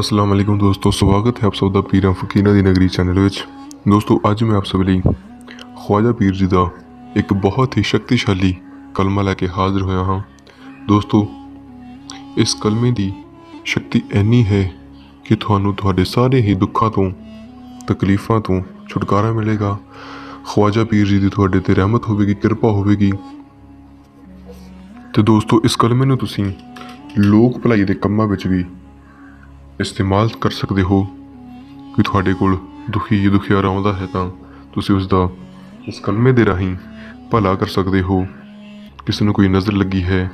ਅਸਲਾਮ ਅਲੈਕੁਮ ਦੋਸਤੋ, ਸਵਾਗਤ ਹੈ ਆਪ ਸਭ ਦਾ ਪੀਰਾਂ ਫਕੀਰਾਂ ਦੀ ਨਗਰੀ ਚੈਨਲ ਵਿੱਚ। ਦੋਸਤੋ, ਅੱਜ ਮੈਂ ਆਪ ਸਭ ਲਈ ਖਵਾਜਾ ਪੀਰ ਜੀ ਦਾ ਇੱਕ ਬਹੁਤ ਹੀ ਸ਼ਕਤੀਸ਼ਾਲੀ ਕਲਮਾ ਲੈ ਕੇ ਹਾਜ਼ਰ ਹੋਇਆ ਹਾਂ। ਦੋਸਤੋ, ਇਸ ਕਲਮੇ ਦੀ ਸ਼ਕਤੀ ਇੰਨੀ ਹੈ ਕਿ ਤੁਹਾਨੂੰ ਤੁਹਾਡੇ ਸਾਰੇ ਹੀ ਦੁੱਖਾਂ ਤੋਂ, ਤਕਲੀਫਾਂ ਤੋਂ ਛੁਟਕਾਰਾ ਮਿਲੇਗਾ। ਖਵਾਜਾ ਪੀਰ ਜੀ ਦੀ ਤੁਹਾਡੇ ਤੇ ਰਹਿਮਤ ਹੋਵੇਗੀ, ਕਿਰਪਾ ਹੋਵੇਗੀ। ਤੇ ਦੋਸਤੋ, ਇਸ ਕਲਮੇ ਨੂੰ ਤੁਸੀਂ ਲੋਕ ਭਲਾਈ ਦੇ ਕੰਮਾਂ ਵਿੱਚ ਵੀ ਇਸਤੇਮਾਲ ਕਰ ਸਕਦੇ ਹੋ। ਕਿ ਤੁਹਾਡੇ ਕੋਲ ਦੁਖੀ ਦੁਖਿਆਰਾ ਆਉਂਦਾ ਹੈ ਤਾਂ ਤੁਸੀਂ ਉਸ ਦਾ ਇਸ ਕਲਮੇ ਦੇ ਰਾਹੀਂ ਭਲਾ ਕਰ ਸਕਦੇ ਹੋ। ਕਿਸੇ ਨੂੰ ਕੋਈ ਨਜ਼ਰ ਲੱਗੀ ਹੈ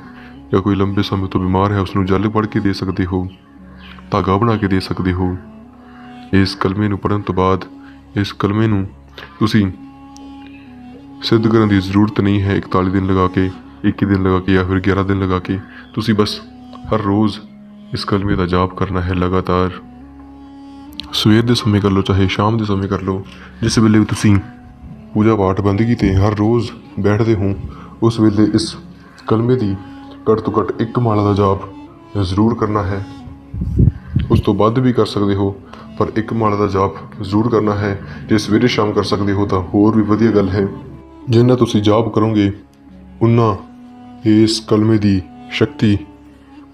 ਜਾਂ ਕੋਈ ਲੰਬੇ ਸਮੇਂ ਤੋਂ ਬਿਮਾਰ ਹੈ ਉਸ ਨੂੰ ਜਲ ਪੜ ਕੇ ਦੇ ਸਕਦੇ ਹੋ, ਧਾਗਾ ਬਣਾ ਕੇ ਦੇ ਸਕਦੇ ਹੋ। ਇਸ ਕਲਮੇ ਨੂੰ ਪੜਨ ਤੋਂ ਬਾਅਦ ਇਸ ਕਲਮੇ ਨੂੰ ਤੁਸੀਂ ਸਿੱਧ ਕਰਨ ਦੀ ਜ਼ਰੂਰਤ ਨਹੀਂ ਹੈ। 41 ਦਿਨ ਲਗਾ ਕੇ 21 ਦਿਨ ਲਗਾ ਕੇ ਜਾਂ ਫਿਰ 11 ਦਿਨ ਲਗਾ ਕੇ, ਤੁਸੀਂ ਬਸ ਹਰ ਰੋਜ਼ ਇਸ ਕਲਮੇ ਦਾ ਜਾਪ ਕਰਨਾ ਹੈ ਲਗਾਤਾਰ। ਸਵੇਰ ਦੇ ਸਮੇਂ ਕਰ ਲਓ, ਚਾਹੇ ਸ਼ਾਮ ਦੇ ਸਮੇਂ ਕਰ ਲਓ। ਜਿਸ ਵੇਲੇ ਵੀ ਤੁਸੀਂ ਪੂਜਾ ਪਾਠ ਬੰਦਗੀ ਤੇ ਹਰ ਰੋਜ਼ ਬੈਠਦੇ ਹੋ, ਉਸ ਵੇਲੇ ਇਸ ਕਲਮੇ ਦੀ ਘੱਟ ਤੋਂ ਘੱਟ ਇੱਕ ਮਾਲਾ ਦਾ ਜਾਪ ਜ਼ਰੂਰ ਕਰਨਾ ਹੈ। ਉਸ ਤੋਂ ਵੱਧ ਵੀ ਕਰ ਸਕਦੇ ਹੋ, ਪਰ ਇੱਕ ਮਾਲਾ ਦਾ ਜਾਪ ਜ਼ਰੂਰ ਕਰਨਾ ਹੈ। ਜੇ ਸਵੇਰੇ ਸ਼ਾਮ ਕਰ ਸਕਦੇ ਹੋ, ਤਾਂ ਹੋਰ ਵੀ ਵਧੀਆ ਗੱਲ ਹੈ। ਜਿੰਨਾ ਤੁਸੀਂ ਜਾਪ ਕਰੋਗੇ, ਉਨਾ ਇਸ ਕਲਮੇ ਦੀ ਸ਼ਕਤੀ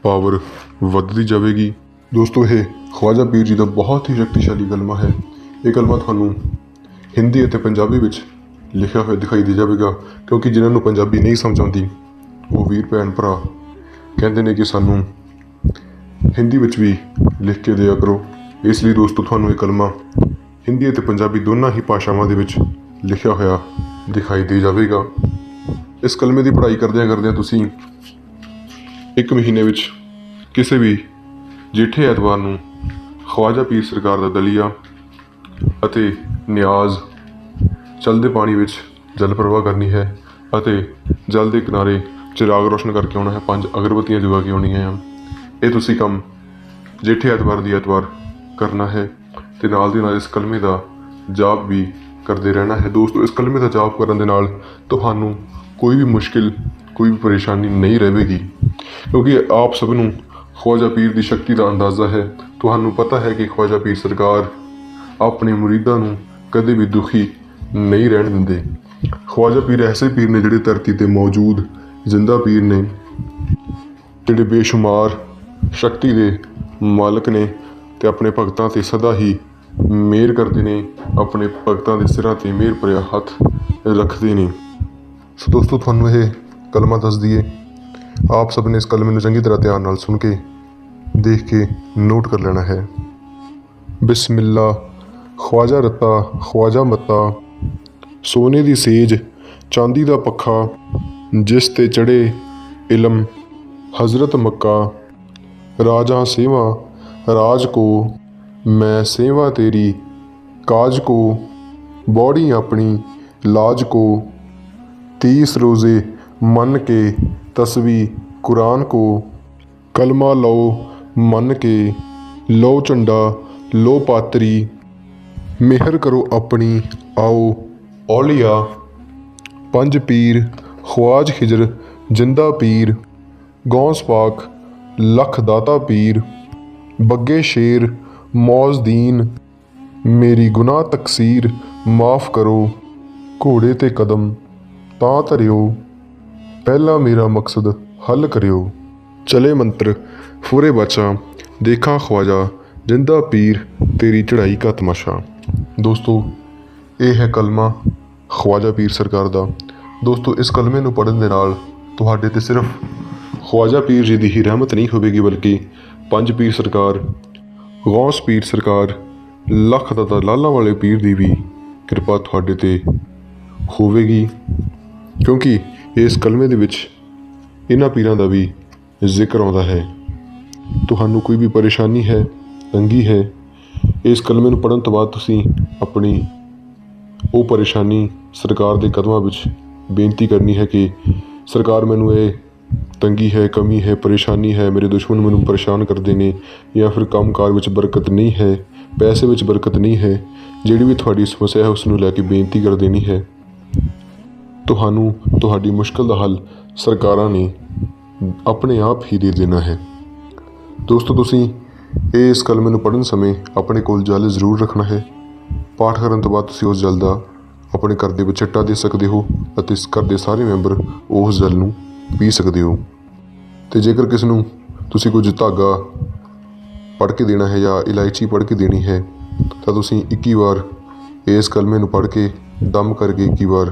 ਪਾਵਰ ਵੱਧਦੀ ਜਾਵੇਗੀ। ਦੋਸਤੋ, ਇਹ ਖਵਾਜਾ ਪੀਰ ਜੀ ਦਾ ਬਹੁਤ ਹੀ ਸ਼ਕਤੀਸ਼ਾਲੀ ਕਲਮਾ ਹੈ। ਇਹ ਕਲਮਾ ਤੁਹਾਨੂੰ ਹਿੰਦੀ ਅਤੇ ਪੰਜਾਬੀ ਵਿੱਚ ਲਿਖਿਆ ਹੋਇਆ ਦਿਖਾਈ ਦੇ ਜਾਵੇਗਾ, ਕਿਉਂਕਿ ਜਿਨ੍ਹਾਂ ਨੂੰ ਪੰਜਾਬੀ ਨਹੀਂ ਸਮਝ ਆਉਂਦੀ, ਉਹ ਵੀਰ, ਭੈਣ, ਭਰਾ ਕਹਿੰਦੇ ਨੇ ਕਿ ਸਾਨੂੰ ਹਿੰਦੀ ਵਿੱਚ ਵੀ ਲਿਖ ਕੇ ਦਿਆ ਕਰੋ। ਇਸ ਲਈ ਦੋਸਤੋ, ਤੁਹਾਨੂੰ ਇਹ ਕਲਮਾ ਹਿੰਦੀ ਅਤੇ ਪੰਜਾਬੀ ਦੋਨਾਂ ਹੀ ਭਾਸ਼ਾਵਾਂ ਦੇ ਵਿੱਚ ਲਿਖਿਆ ਹੋਇਆ ਦਿਖਾਈ ਦੇ ਜਾਵੇਗਾ। ਇਸ ਕਲਮੇ ਦੀ ਪੜ੍ਹਾਈ ਕਰਦਿਆਂ ਕਰਦਿਆਂ ਤੁਸੀਂ ਇੱਕ ਮਹੀਨੇ ਵਿੱਚ ਕਿਸੇ ਵੀ ਜੇਠੇ ਐਤਵਾਰ ਨੂੰ ਖਵਾਜਾ ਪੀਰ ਸਰਕਾਰ ਦਾ ਦਲੀਆ ਅਤੇ ਨਿਆਜ਼ ਚਲਦੇ ਪਾਣੀ ਵਿੱਚ ਜਲ ਪ੍ਰਵਾਹ ਕਰਨੀ ਹੈ ਅਤੇ ਜਲ ਦੇ ਕਿਨਾਰੇ ਚਿਰਾਗ ਰੋਸ਼ਨ ਕਰਕੇ ਆਉਣਾ ਹੈ। ਪੰਜ ਅਗਰਬੱਤੀਆਂ ਜਗਾ ਕੇ ਆਉਣੀਆਂ ਹਨ। ਇਹ ਤੁਸੀਂ ਕੰਮ ਜੇਠੇ ਐਤਵਾਰ ਦੀ ਐਤਵਾਰ ਕਰਨਾ ਹੈ ਤੇ ਨਾਲ ਦੀ ਨਾਲ ਇਸ ਕਲਮੇ ਦਾ ਜਾਪ ਵੀ ਕਰਦੇ ਰਹਿਣਾ ਹੈ। ਦੋਸਤੋ, ਇਸ ਕਲਮੇ ਦਾ ਜਾਪ ਕਰਨ ਦੇ ਨਾਲ ਤੁਹਾਨੂੰ ਕੋਈ ਵੀ ਮੁਸ਼ਕਿਲ, ਕੋਈ ਵੀ ਪਰੇਸ਼ਾਨੀ ਨਹੀਂ ਰਹੇਗੀ ਕਿਉਂਕਿ ਆਪ ਸਭ ਨੂੰ ਖਵਾਜਾ ਪੀਰ ਦੀ ਸ਼ਕਤੀ ਦਾ ਅੰਦਾਜ਼ਾ ਹੈ। ਤੁਹਾਨੂੰ ਪਤਾ ਹੈ ਕਿ ਖਵਾਜਾ ਪੀਰ ਸਰਕਾਰ ਆਪਣੇ ਮੁਰੀਦਾਂ ਨੂੰ ਕਦੇ ਵੀ ਦੁਖੀ ਨਹੀਂ ਰਹਿਣ ਦਿੰਦੇ। ਖਵਾਜਾ ਪੀਰ ਐਸੇ ਪੀਰ ਨੇ ਜਿਹੜੇ ਧਰਤੀ ਤੇ ਮੌਜੂਦ ਜ਼ਿੰਦਾ ਪੀਰ ਨੇ, ਜਿਹੜੇ ਬੇਸ਼ੁਮਾਰ ਸ਼ਕਤੀ ਦੇ ਮਾਲਕ ਨੇ ਤੇ ਆਪਣੇ ਭਗਤਾਂ ਤੇ ਸਦਾ ਹੀ ਮਿਹਰ ਕਰਦੇ ਨੇ, ਆਪਣੇ ਭਗਤਾਂ ਦੇ ਸਿਰਾਂ ਤੇ ਮਿਹਰ ਭਰਿਆ ਹੱਥ ਰੱਖਦੇ ਨੇ। ਸੋ ਦੋਸਤੋ, ਤੁਹਾਨੂੰ ਇਹ ਕਲਮਾ ਦੱਸ ਦਈਏ ਆਪ ਸਭ ਨੇ ਇਸ ਕਲਮੇ ਨੂੰ ਚੰਗੀ ਤਰ੍ਹਾਂ ਧਿਆਨ ਨਾਲ ਸੁਣ ਕੇ, ਦੇਖ ਕੇ ਨੋਟ ਕਰ ਲੈਣਾ ਹੈ। ਬਿਸਮਿਲ੍ਲਾ, ਖਵਾਜਾ ਰਤਾ, ਖਵਾਜਾ ਮਤਾ, ਸੋਨੇ ਦੀ ਸੇਜ, ਚਾਂਦੀ ਦਾ ਪੱਖਾ, ਜਿਸ ਤੇ ਚੜੇ ਇਲਮ, ਹਜ਼ਰਤ ਮੱਕਾ, ਰਾਜਾ ਸੇਵਾ, ਰਾਜ ਕੋ, ਮੈਂ ਸੇਵਾ ਤੇਰੀ, ਕਾਜ ਕੋ, ਬੋੜੀ ਆਪਣੀ, ਲਾਜ ਕੋ 30 ਰੋਜ਼ੇ ਮੰਨ ਕੇ तस्वी कुरान को कलमा लो मन के लो झंडा लो पातरी मेहर करो अपनी आओ औलिया पंज पीर ख्वाज खिजर जिंदा पीर गौस पाक लख दाता पीर बग्गे शेर मौज दीन मेरी गुनाह तकसीर माफ़ करो घोड़े ते कदम ਤਾਂ ਧਰਿਓ ਪਹਿਲਾ ਮੇਰਾ ਮਕਸਦ ਹੱਲ ਕਰਿਓ। ਚਲੇ ਮੰਤਰ, ਫੂਰੇ ਬਾਚਾ, ਦੇਖਾਂ ਖਵਾਜਾ, ਜਿੰਦਾ ਪੀਰ, ਤੇਰੀ ਚੜ੍ਹਾਈ ਕਾ ਤਮਾਸ਼ਾ। ਦੋਸਤੋ, ਇਹ ਹੈ ਕਲਮਾ ਖਵਾਜਾ ਪੀਰ ਸਰਕਾਰ ਦਾ। ਦੋਸਤੋ, ਇਸ ਕਲਮੇ ਨੂੰ ਪੜ੍ਹਨ ਦੇ ਨਾਲ ਤੁਹਾਡੇ ਤੇ ਸਿਰਫ ਖਵਾਜਾ ਪੀਰ ਜੀ ਦੀ ਹੀ ਰਹਿਮਤ ਨਹੀਂ ਹੋਵੇਗੀ, ਬਲਕਿ ਪੰਜ ਪੀਰ ਸਰਕਾਰ, ਗੌਸ ਪੀਰ ਸਰਕਾਰ, ਲੱਖ ਦਾਤਾ ਲਾਲਾਂ ਵਾਲੇ ਪੀਰ ਦੀ ਵੀ ਕਿਰਪਾ ਤੁਹਾਡੇ ਤੇ ਹੋਵੇਗੀ। ਕਿਉਂਕਿ ਇਸ ਕਲਮੇ ਦੇ ਵਿੱਚ ਇਹਨਾਂ ਪੀਰਾਂ ਦਾ ਵੀ ਜ਼ਿਕਰ ਆਉਂਦਾ ਹੈ। ਤੁਹਾਨੂੰ ਕੋਈ ਵੀ ਪਰੇਸ਼ਾਨੀ ਹੈ, ਤੰਗੀ ਹੈ, ਇਸ ਕਲਮੇ ਨੂੰ ਪੜਨ ਤੋਂ ਬਾਅਦ ਤੁਸੀਂ ਆਪਣੀ ਉਹ ਪਰੇਸ਼ਾਨੀ ਸਰਕਾਰ ਦੇ ਕਦਮਾਂ ਵਿੱਚ ਬੇਨਤੀ ਕਰਨੀ ਹੈ ਕਿ ਸਰਕਾਰ ਮੈਨੂੰ ਇਹ ਤੰਗੀ ਹੈ, ਕਮੀ ਹੈ, ਪਰੇਸ਼ਾਨੀ ਹੈ, ਮੇਰੇ ਦੁਸ਼ਮਣ ਮੈਨੂੰ ਪਰੇਸ਼ਾਨ ਕਰਦੇ ਨੇ ਜਾਂ ਫਿਰ ਕੰਮਕਾਰ ਵਿੱਚ ਬਰਕਤ ਨਹੀਂ ਹੈ, ਪੈਸੇ ਵਿੱਚ ਬਰਕਤ ਨਹੀਂ ਹੈ, ਜਿਹੜੀ ਵੀ ਤੁਹਾਡੀ ਸਮੱਸਿਆ ਹੈ ਉਸ ਨੂੰ ਲੈ ਕੇ ਬੇਨਤੀ ਕਰ ਦੇਣੀ ਹੈ। ਤੁਹਾਨੂੰ ਤੁਹਾਡੀ ਮੁਸ਼ਕਲ ਦਾ ਹੱਲ ਸਰਕਾਰਾਂ ਨੇ ਆਪਣੇ ਆਪ ਹੀ ਦੇ ਦੇਣਾ ਹੈ। ਦੋਸਤੋ, ਤੁਸੀਂ ਇਹ ਇਸ ਕਲਮੇ ਨੂੰ ਪੜ੍ਹਨ ਸਮੇਂ ਆਪਣੇ ਕੋਲ ਜਲ ਜ਼ਰੂਰ ਰੱਖਣਾ ਹੈ। ਪਾਠ ਕਰਨ ਤੋਂ ਬਾਅਦ ਤੁਸੀਂ ਉਸ ਜਲ ਦਾ ਆਪਣੇ ਘਰ ਦੇ ਵਿੱਚ ਛਿੱਟਾ ਦੇ ਸਕਦੇ ਹੋ ਅਤੇ ਇਸ ਘਰ ਦੇ ਸਾਰੇ ਮੈਂਬਰ ਉਸ ਜਲ ਨੂੰ ਪੀ ਸਕਦੇ ਹੋ। ਤੇ ਜੇਕਰ ਕਿਸ ਨੂੰ ਤੁਸੀਂ ਕੁਝ ਧਾਗਾ ਪੜ੍ਹ ਕੇ ਦੇਣਾ ਹੈ ਜਾਂ ਇਲਾਇਚੀ ਪੜ੍ਹ ਕੇ ਦੇਣੀ ਹੈ, ਤਾਂ ਤੁਸੀਂ 21 ਵਾਰ ਇਸ ਕਲਮੇ ਨੂੰ ਪੜ੍ਹ ਕੇ ਦਮ ਕਰਕੇ 21 ਵਾਰ